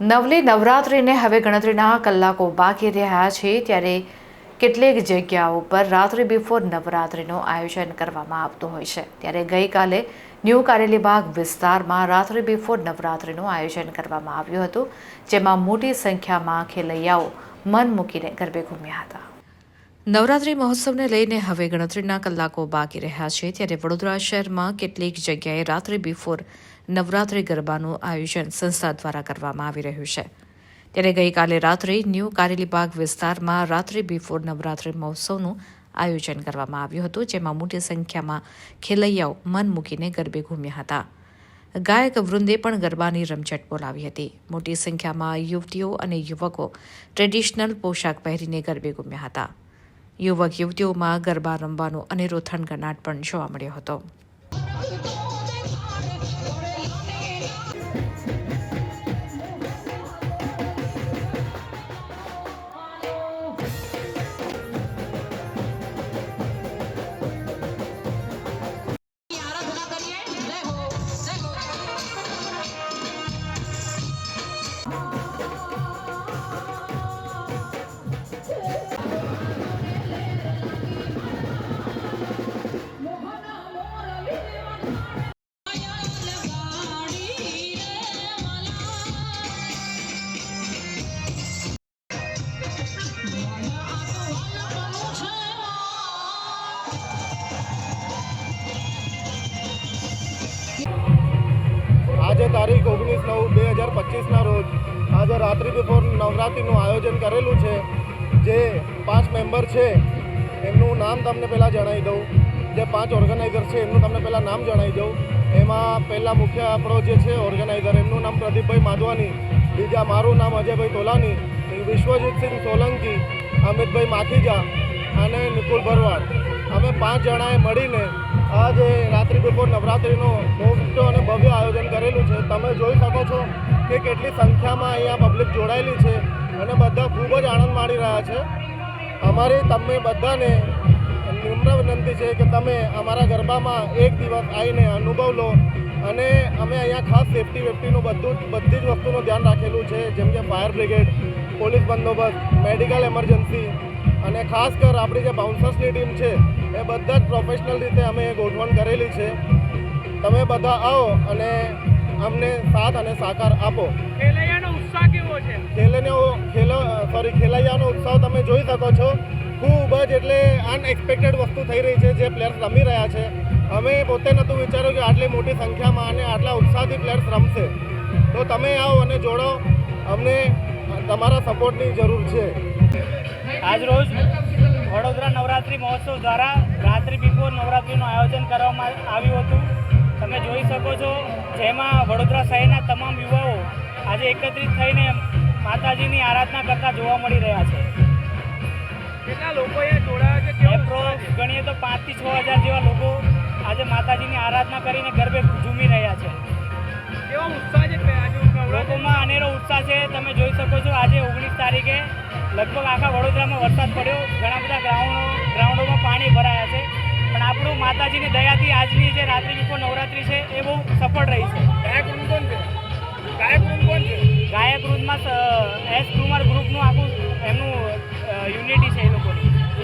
નવલી નવરાત્રિને હવે ગણતરીના કલાકો બાકી રહ્યા છે ત્યારે કેટલીક જગ્યાઓ પર રાત્રિ બિફોર નવરાત્રિનું આયોજન કરવામાં આવતું હોય છે. ત્યારે ગઈકાલે ન્યૂ કારેલીબાગ વિસ્તારમાં રાત્રિ બિફોર નવરાત્રિનું આયોજન કરવામાં આવ્યું હતું, જેમાં મોટી સંખ્યામાં ખેલૈયાઓ મન મૂકીને ગરબે ઘૂમ્યા હતા. નવરાત્રિ મહોત્સવને લઈને હવે ગણતરીના કલાકો બાકી રહ્યા છે. ત્યારે વડોદરા શહેરમાં કેટલીક જગ્યાએ રાત્રિ બિફોર નવરાત્રિ ગરબાનું આયોજન સંસ્થા દ્વારા કરવામાં આવી રહ્યું છે. ત્યારે ગઈકાલે રાત્રે ન્યૂ કારેલીબાગ વિસ્તારમાં રાત્રિ બિફોર નવરાત્રિ મહોત્સવનું આયોજન કરવામાં આવ્યું હતું, જેમાં મોટી સંખ્યામાં ખેલૈયાઓ મન મૂકીને ગરબે ઘૂમ્યા હતા. ગાયક વૃંદે પણ ગરબાની રમઝટ બોલાવી હતી. મોટી સંખ્યામાં યુવતીઓ અને યુવકો ટ્રેડિશનલ પોશાક પહેરીને ગરબે ઘૂમ્યા હતા. યુવક યુવતીઓમાં ગરબા રમવાનો અનેરો થનગનાટ પણ જોવા મળ્યો હતો. તારીખ ઓગણીસ નવ બે હજાર પચીસના રોજ આજે રાત્રિ બિફોર નવરાત્રિનું આયોજન કરેલું છે. જે પાંચ મેમ્બર છે, એમનું નામ તમને પહેલાં જણાવી દઉં. જે પાંચ ઓર્ગેનાઇઝર છે, એમનું તમને પહેલાં નામ જણાવી દઉં. એમાં પહેલાં મુખ્ય આપણો જે છે ઓર્ગેનાઇઝર એમનું નામ પ્રદીપભાઈ માધવાની, બીજા મારું નામ અજયભાઈ તોલાની વિશ્વજીતસિંહ સોલંકી, અમિતભાઈ માખીજા અને નિકુલ ભરવાડ. અમે પાંચ જણાએ મળીને આ જે રાત્રિ બપોર નવરાત્રિનું મોટું અને ભવ્ય આયોજન કરેલું છે. તમે જોઈ શકો છો કે કેટલી સંખ્યામાં અહીંયા પબ્લિક જોડાયેલી છે અને બધા ખૂબ જ આનંદ માણી રહ્યા છે. અમારી તમે બધાને નિમ્ર વિનંતી છે કે તમે અમારા ગરબામાં એક દિવસ આવીને અનુભવ લો અને અમે અહીંયા ખાસ સેફટી વેફટીનું બધું બધી જ વસ્તુનું ધ્યાન રાખેલું છે, જેમ કે ફાયર બ્રિગેડ પોલીસ બંદોબસ્ત મેડિકલ એમરજન્સી અને ખાસ કર આપણી જે બાઉન્સર્સની ટીમ છે એ બધા જ પ્રોફેશનલ રીતે અમે ગોઠવણ કરેલી છે. તમે બધા આવો અને અમને સાથ અને સાકાર આપો. ખેલૈયાનો ઉત્સાહ કેવો છે? ખેલનો ખેલ સોરી ખેલૈયાનો ઉત્સાહ તમે જોઈ શકો છો. ખૂબ જ એટલે અનએક્સપેક્ટેડ વસ્તુ થઈ રહી છે જે પ્લેયર્સ રમી રહ્યા છે. અમે પોતે નહોતું વિચાર્યું કે આટલી મોટી સંખ્યામાં અને આટલા ઉત્સાહથી પ્લેયર્સ રમશે. તો તમે આવો અને જોડો અમને તમારા સપોર્ટની જરૂર છે. આજરોજ વડોદરા નવરાત્રિ મહોત્સવ દ્વારા રાત્રિ બિફોર નવરાત્રિનું આયોજન કરવામાં આવ્યું હતું. તમે જોઈ શકો છો જેમાં વડોદરા શહેરના તમામ યુવાઓ આજે એકત્રિત થઈને માતાજીની આરાધના કરતા જોવા મળી રહ્યા છે. કેટલા લોકો જોડાયા છે? ગણીએ તો પાંચથી છ હજાર જેવા લોકો આજે માતાજીની આરાધના કરીને ગરબે ઝૂમી રહ્યા છે. કેવો ઉત્સાહ લગભગ આખા વડોદરામાં વરસાદ પડ્યો. ઘણા બધા ગ્રાઉન્ડો ગ્રાઉન્ડોમાં પાણી ભરાયા છે. પણ આપણું માતાજીની દયાથી આજની જે રાત્રિ બિફોર નવરાત્રિ છે એ બહુ સફળ રહી છે. ગાયક વૃંદ કોણ છે? ગાયક વૃંદ કોણ છે? ગાયક વૃંદમાં એસ કુમાર ગ્રુપનું આખું એમનું યુનિટી